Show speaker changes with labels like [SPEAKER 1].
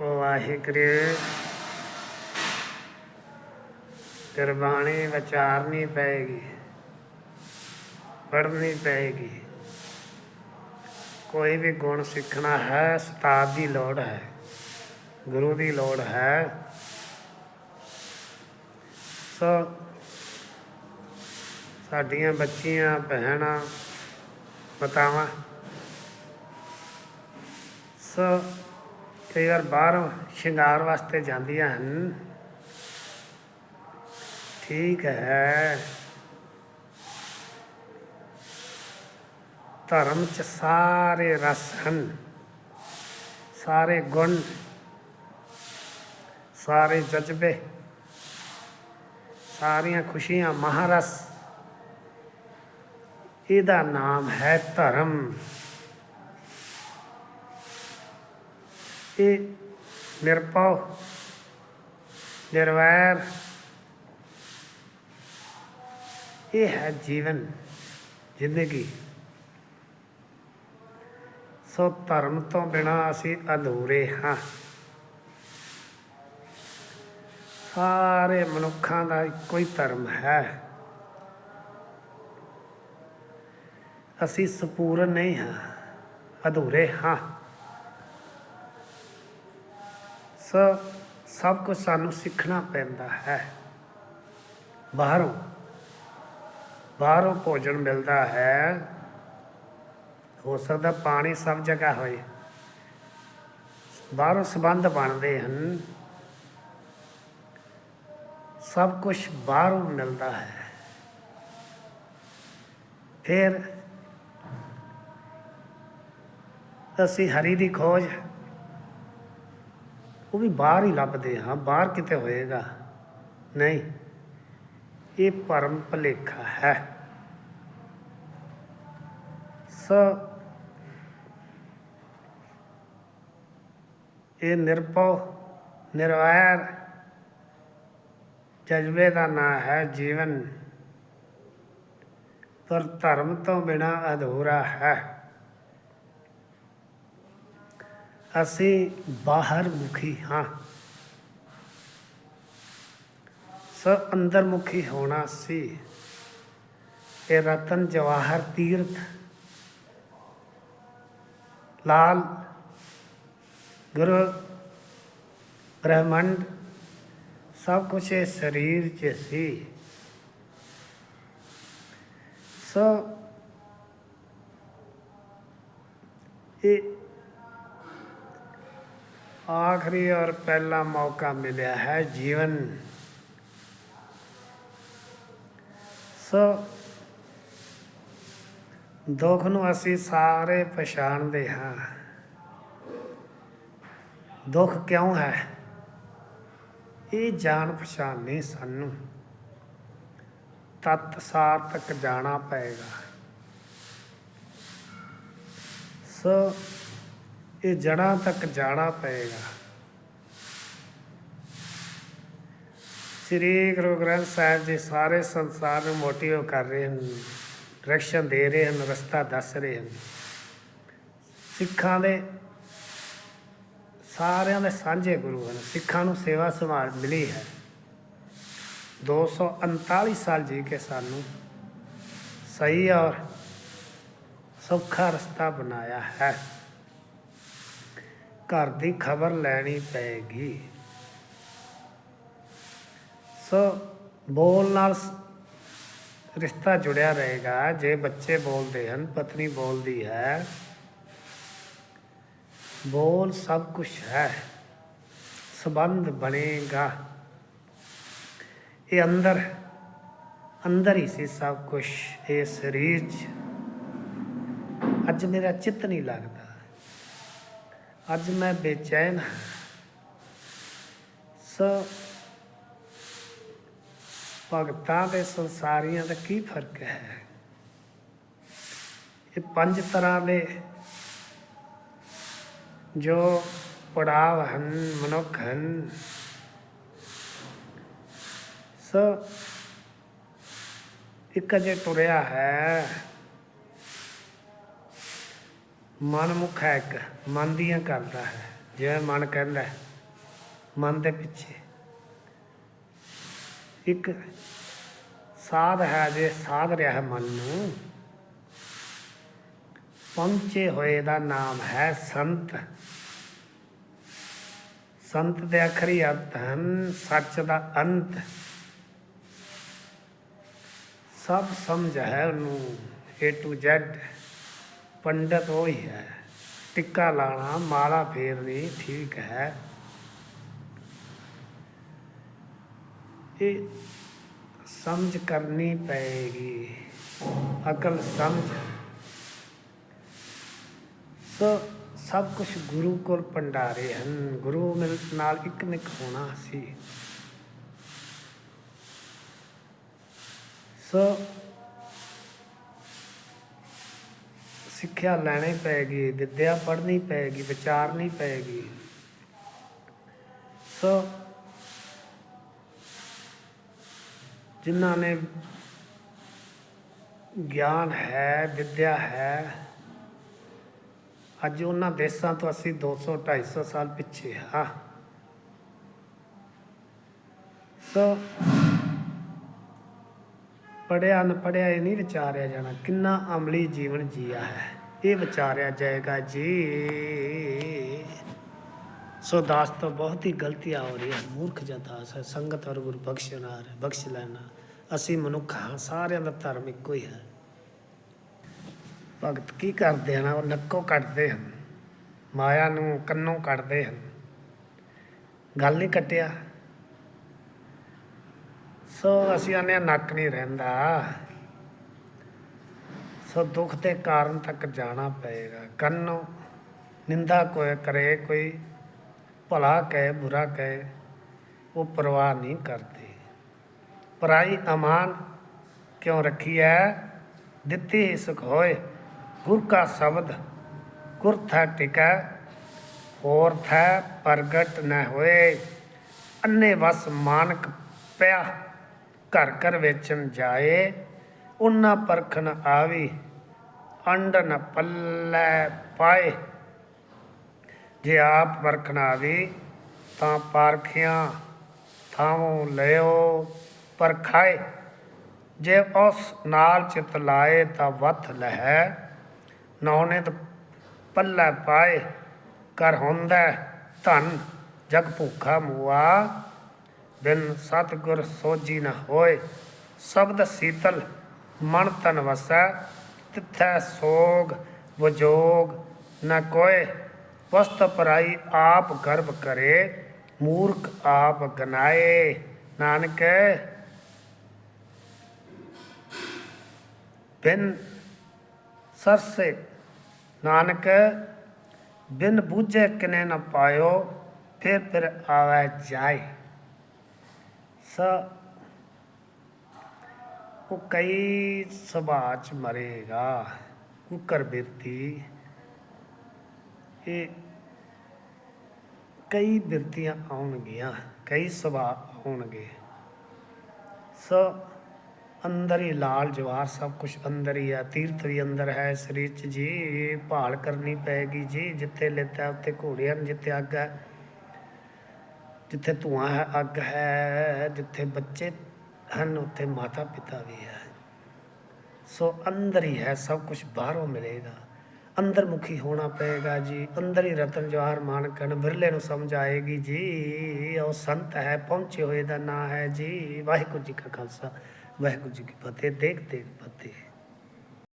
[SPEAKER 1] ਵਾਹਿਗੁਰੂ। ਗੁਰਬਾਣੀ ਵਿਚਾਰਨੀ ਪਏਗੀ, ਪੜ੍ਹਨੀ ਪਏਗੀ। ਕੋਈ ਵੀ ਗੁਣ ਸਿੱਖਣਾ ਹੈ, ਉਸਤਾਦ ਦੀ ਲੋੜ ਹੈ, ਗੁਰੂ ਦੀ ਲੋੜ ਹੈ। ਸੋ ਸਾਡੀਆਂ ਬੱਚੀਆਂ, ਭੈਣਾਂ, ਮਾਤਾਵਾਂ, ਸੋ ਕਈ ਵਾਰ ਬਾਹਰੋਂ ਸ਼ਿੰਗਾਰ ਵਾਸਤੇ ਜਾਂਦੀਆਂ ਹਨ। ਠੀਕ ਹੈ। ਧਰਮ ਚ ਸਾਰੇ ਰਸ ਹਨ। ਸਾਰੇ ਗੁਣ, ਸਾਰੇ ਜਜ਼ਬੇ, ਸਾਰੀਆਂ ਖੁਸ਼ੀਆਂ ਮਹਾਰਸ। ਇਹਦਾ ਨਾਮ ਹੈ ਧਰਮ। ਇਹ ਨਿਰਭਉ, ਨਿਰਵੈਰ। ਇਹ ਹੈ ਜੀਵਨ, ਜ਼ਿੰਦਗੀ। ਸੋ ਧਰਮ ਤੋਂ ਬਿਨਾ ਅਸੀਂ ਅਧੂਰੇ ਹਾਂ। ਸਾਰੇ ਮਨੁੱਖਾਂ ਦਾ ਇੱਕੋ ਹੀ ਧਰਮ ਹੈ। ਅਸੀਂ ਸੰਪੂਰਨ ਨਹੀਂ ਹਾਂ, ਅਧੂਰੇ ਹਾਂ। ਸੋ ਸਭ ਕੁਝ ਸਾਨੂੰ ਸਿੱਖਣਾ ਪੈਂਦਾ ਹੈ। ਬਾਹਰੋਂ ਬਾਹਰੋਂ ਭੋਜਨ ਮਿਲਦਾ ਹੈ। ਹੋ ਸਕਦਾ ਪਾਣੀ ਸਭ ਜਗ੍ਹਾ ਹੋਏ। ਬਾਹਰੋਂ ਸੰਬੰਧ ਬਣਦੇ ਹਨ। ਸਭ ਕੁਝ ਬਾਹਰੋਂ ਮਿਲਦਾ ਹੈ। ਫਿਰ ਅਸੀਂ ਹਰੀ ਦੀ ਖੋਜ ਉਹ ਵੀ ਬਾਹਰ ਹੀ ਲੱਭਦੇ ਹਾਂ, ਬਾਹਰ ਕਿਤੇ ਹੋਏਗਾ। ਨਹੀਂ, ਇਹ ਪਰਮ ਭਲੇਖਾ ਹੈ। ਸੋ, ਇਹ ਨਿਰਭਉ, ਨਿਰਵੈਰ, ਜਜ਼ਬੇ ਦਾ ਨਾਂ ਹੈ ਜੀਵਨ। ਪਰ ਧਰਮ ਤੋਂ ਬਿਨਾ ਅਧੂਰਾ ਹੈ। ਅਸੀਂ ਬਾਹਰ ਮੁਖੀ ਹਾਂ। ਸੋ ਅੰਦਰ ਮੁਖੀ ਹੋਣਾ ਸੀ। ਇਹ ਰਤਨ ਜਵਾਹਰ ਤੀਰਥ, ਲਾਲ ਗੁਰੂ ਬ੍ਰਹਮੰਡ, ਸਭ ਕੁਝ ਇਹ ਸਰੀਰ 'ਚ ਸੀ। ਸੋ ਇਹ ਆਖਰੀ ਔਰ ਪਹਿਲਾ ਮੌਕਾ ਮਿਲਿਆ ਹੈ ਜੀਵਨ। ਸੋ ਦੁੱਖ ਨੂੰ ਅਸੀਂ ਸਾਰੇ ਪਛਾਣਦੇ ਹਾਂ। ਦੁੱਖ ਕਿਉਂ ਹੈ? ਇਹ ਜਾਣ ਪਛਾਣ ਨਹੀਂ ਸਾਨੂੰ। ਤਤ ਸਾਰ ਤੱਕ ਜਾਣਾ ਪਏਗਾ। ਸੋ ਇਹ ਜੜਾਂ ਤੱਕ ਜਾਣਾ ਪਏਗਾ। ਸ੍ਰੀ ਗੁਰੂ ਗ੍ਰੰਥ ਸਾਹਿਬ ਜੀ ਸਾਰੇ ਸੰਸਾਰ ਨੂੰ ਮੋਟੀਵੇਟ ਕਰ ਰਹੇ ਹਨ ਡਾਇਰੈਕਸ਼ਨ ਦੇ ਰਹੇ ਹਨ, ਰਸਤਾ ਦੱਸ ਰਹੇ ਹਨ। ਸਿੱਖਾਂ ਦੇ ਸਾਰਿਆਂ ਦੇ ਸਾਂਝੇ ਗੁਰੂ ਹਨ। ਸਿੱਖਾਂ ਨੂੰ ਸੇਵਾ ਸੰਭਾਲ ਮਿਲੀ ਹੈ। 239 ਸਾਲ ਜੀ ਕੇ ਸਾਨੂੰ ਸਹੀ ਔਰ ਸੌਖਾ ਰਸਤਾ ਬਣਾਇਆ ਹੈ। ਘਰ ਦੀ ਖਬਰ ਲੈਣੀ ਪਏਗੀ। ਸੋ ਬੋਲ ਨਾਲ ਰਿਸ਼ਤਾ ਜੁੜਿਆ ਰਹੇਗਾ। ਜੇ ਬੱਚੇ ਬੋਲਦੇ ਹਨ, ਪਤਨੀ ਬੋਲਦੀ ਹੈ, ਬੋਲ ਸਭ ਕੁਝ ਹੈ, ਸਬੰਧ ਬਣੇਗਾ। ਇਹ ਅੰਦਰ ਅੰਦਰ ਹੀ ਸੀ ਸਭ ਕੁਝ ਇਹ ਸਰੀਰ 'ਚ। ਅੱਜ ਮੇਰਾ ਚਿੱਤ ਨਹੀਂ ਲੱਗਦਾ। ਅੱਜ ਮੈਂ ਬੇਚੈਨ ਹਾਂ। ਸੋ ਭਗਤਾਂ ਤੇ ਸੰਸਾਰੀਆਂ ਦਾ ਕੀ ਫ਼ਰਕ ਹੈ? ਇਹ ਪੰਜ ਤਰ੍ਹਾਂ ਦੇ ਜੋ ਪੜਾਵ ਹਨ, ਮਨੁੱਖ ਹਨ। ਸੋ ਇੱਕ ਜੇ ਟੁਰਿਆ ਹੈ। ਮਨ ਮੁਖ ਹੈ ਇੱਕ, ਮਨ ਦੀਆਂ ਕਰਦਾ ਹੈ, ਜਿਵੇਂ ਮਨ ਕਹਿੰਦਾ ਮਨ ਦੇ ਪਿੱਛੇ। ਇੱਕ ਸਾਧ ਹੈ ਜੇ ਸਾਧ ਰਿਹਾ ਹੈ ਮਨ ਨੂੰ, ਪਹੁੰਚੇ ਹੋਏ ਦਾ ਨਾਮ ਹੈ ਸੰਤ। ਸੰਤ ਦੇ ਅਖਰੀ ਅਰਥ ਹਨ, ਸੱਚ ਦਾ ਅੰਤ। ਸਭ ਸਮਝ ਹੈ ਉਹਨੂੰ, A to Z ਪੰਡਤ ਉਹ ਹੀ ਹੈ। ਟਿੱਕਾ ਲਾਣਾ ਮਾਲਾ ਫੇਰਨੀ ਠੀਕ ਹੈ। ਇਹ ਸਮਝ ਕਰਨੀ ਪਏਗੀ। ਅਕਲ ਸਮਝ। ਸੋ ਸਭ ਕੁਝ ਗੁਰੂ ਕੋਲ ਭੰਡਾਰੇ ਹਨ। ਗੁਰੂ ਮਿਲ ਨਾਲ ਇੱਕ ਨਿਕ ਹੋਣਾ ਸੀ। ਸੋ ਸਿੱਖਿਆ ਲੈਣੀ ਪਏਗੀ ਵਿਦਿਆ ਪੜ੍ਹਨੀ ਪਏਗੀ ਵਿਚਾਰਨੀ ਪਏਗੀ ਸੋ ਜਿਨ੍ਹਾਂ ਨੇ ਗਿਆਨ ਹੈ, ਵਿਦਿਆ ਹੈ, ਅੱਜ ਉਹਨਾਂ ਦੇਸ਼ਾਂ ਤੋਂ ਅਸੀਂ 200 250 ਸਾਲ ਪਿੱਛੇ ਹਾਂ। ਸੋ ਪੜਿਆ ਨ ਪੜਿਆ ਇਹ ਨਹੀਂ ਵਿਚਾਰਿਆ ਜਾਣਾ, ਕਿੰਨਾ ਅਮਲੀ ਜੀਵਨ ਜੀਆ ਹੈ। ਇਹ ਵਿਚਾਰਿਆ ਜਾਏਗਾ ਜੀ। ਸੋ ਦਾਸ ਤੋਂ ਬਹੁਤ ਹੀ ਗਲਤੀਆਂ ਹੋ ਰਹੀਆਂ ਮੂਰਖ ਜਦਾਸ ਹੈ, ਸੰਗਤ ਔਰ ਗੁਰ ਬਖਸ਼ਨਾਰ ਬਖਸ਼ ਲੈਣਾ। ਅਸੀਂ ਮਨੁੱਖ ਹਾਂ, ਸਾਰਿਆਂ ਦਾ ਧਰਮ ਇੱਕੋ ਹੀ ਹੈ। ਭਗਤ ਕੀ ਕਰਦੇ ਹਨ? ਉਹ ਨੱਕੋ ਕੱਟਦੇ ਹਨ। ਮਾਇਆ ਨੂੰ ਕੰਨੋਂ ਕੱਟਦੇ ਹਨ। ਗੱਲ ਨਹੀਂ ਕੱਟਿਆ। ਸੋ ਅਸੀਂ ਆਨੇ ਨੱਕ ਨਹੀਂ ਰਹਿੰਦਾ। ਸੋ ਦੁੱਖ ਦੇ ਕਾਰਨ ਤੱਕ ਜਾਣਾ ਪਏਗਾ। ਕੰਨੋਂ, ਨਿੰਦਾ ਕੋਈ ਕਰੇ ਕੋਈ, ਭਲਾ ਕਹੇ, ਬੁਰਾ ਕਹੇ, ਉਹ ਪਰਵਾਹ ਨਹੀਂ ਕਰਦੇ। ਪਰਾਈ ਅਮਾਨ ਕਿਉਂ ਰੱਖੀ ਹੈ ਦਿੱਤੀ ਹੀ ਸੁਖ ਹੋਏ, ਗੁਰ ਕਾ ਸ਼ਬਦ, ਗੁਰ ਥਾ ਟਿਕਾ, ਹੋਰ ਥੈ ਪ੍ਰਗਟ ਨ ਹੋਏ। ਅੰਨੇ ਵਸ ਮਾਨਕ ਪਿਆ, ਘਰ ਘਰ ਵੇਚਣ ਜਾਏ ਉਹਨਾਂ ਪਰਖਣ ਆਵੀ, ਅੰਡ ਨ ਪੱਲੇ ਪਾਏ। ਜੇ ਆਪ ਪਰਖਣ ਆਵੀ, ਤਾਂ ਪਾਰਖਿਆਂ ਥਾਵੋਂ ਲਿਓ ਪਰਖਾਏ। ਜੇ ਉਸ ਨਾਲ ਚਿਤ ਲਾਏ, ਤਾਂ ਵਥ ਲਹਿ। ਨੌਨੇ ਤ ਪੱਲਾ ਪਾਏ, ਕਰ ਹੁੰਦਾ ਧਨ, ਜਗ ਭੁੱਖਾ ਮੁਆ। ਬਿਨ ਸਤਿਗੁਰ ਸੋਜੀ ਨਾ ਹੋਏ, ਸ਼ਬਦ ਸੀਤਲ ਮਨ ਤਨ ਵਸੈ, ਤਿਥੈ ਸੋਗ ਵਜੋਗ, ਨ ਕੋਏ ਵਸਤ ਪਰਾਈ ਆਪ ਗਰਭ ਕਰੇ, ਮੂਰਖ ਆਪ ਗਨਾਏ। ਨਾਨਕ, ਬਿਨ ਸਰਸੇ ਨਾਨਕ, ਬਿਨ ਬੂਝੇ ਕਿਨੇ ਨ ਪਾਇਓ, ਫਿਰ ਫਿਰ ਆਵੇ ਜਾਏ। ਸ ਉਹ ਕਈ ਸੁਭਾਅ ਚ ਮਰੇਗਾ ਕੁਕਰ ਬਿਰਤੀ। ਇਹ ਕਈ ਬਿਰਤੀਆਂ ਆਉਣਗੀਆਂ, ਕਈ ਸੁਭਾਅ ਆਉਣਗੇ। ਸੋ ਅੰਦਰ ਹੀ ਲਾਲ ਜਵਾਰ ਸਭ ਕੁਝ ਅੰਦਰ ਹੀ ਆ, ਤੀਰਥ ਵੀ ਅੰਦਰ ਹੈ, ਸਰੀਰ ਚ ਜੀ ਭਾਲ ਕਰਨੀ ਪਏਗੀ ਜੀ, ਜਿੱਥੇ ਲੇਤਾ ਉੱਥੇ ਘੋੜੇ ਹਨ, ਜਿੱਥੇ ਅੱਗ ਹੈ। ਜਿੱਥੇ ਧੂਆਂ ਹੈ, ਅੱਗ ਹੈ, ਜਿੱਥੇ ਬੱਚੇ ਹਨ ਉੱਥੇ ਮਾਤਾ ਪਿਤਾ ਵੀ ਹੈ। ਸੋ ਅੰਦਰ ਹੀ ਹੈ, ਸਭ ਕੁਝ ਬਾਹਰੋਂ ਮਿਲੇਗਾ। ਅੰਦਰ ਮੁਖੀ ਹੋਣਾ ਪਏਗਾ ਜੀ। ਅੰਦਰ ਹੀ ਰਤਨ ਜਵਾਹਰ ਮਾਨਕਣ ਵਿਰਲੇ ਨੂੰ ਸਮਝ ਆਏਗੀ ਜੀ। ਉਹ ਸੰਤ ਹੈ, ਪਹੁੰਚੇ ਹੋਏ ਦਾ ਨਾਂ ਹੈ ਜੀ। ਵਾਹਿਗੁਰੂ ਜੀ ਕਾ ਖਾਲਸਾ, ਵਾਹਿਗੁਰੂ ਜੀ ਕੀ ਫਤਿਹ। ਦੇਖ ਦੇਖ ਫਤਿਹ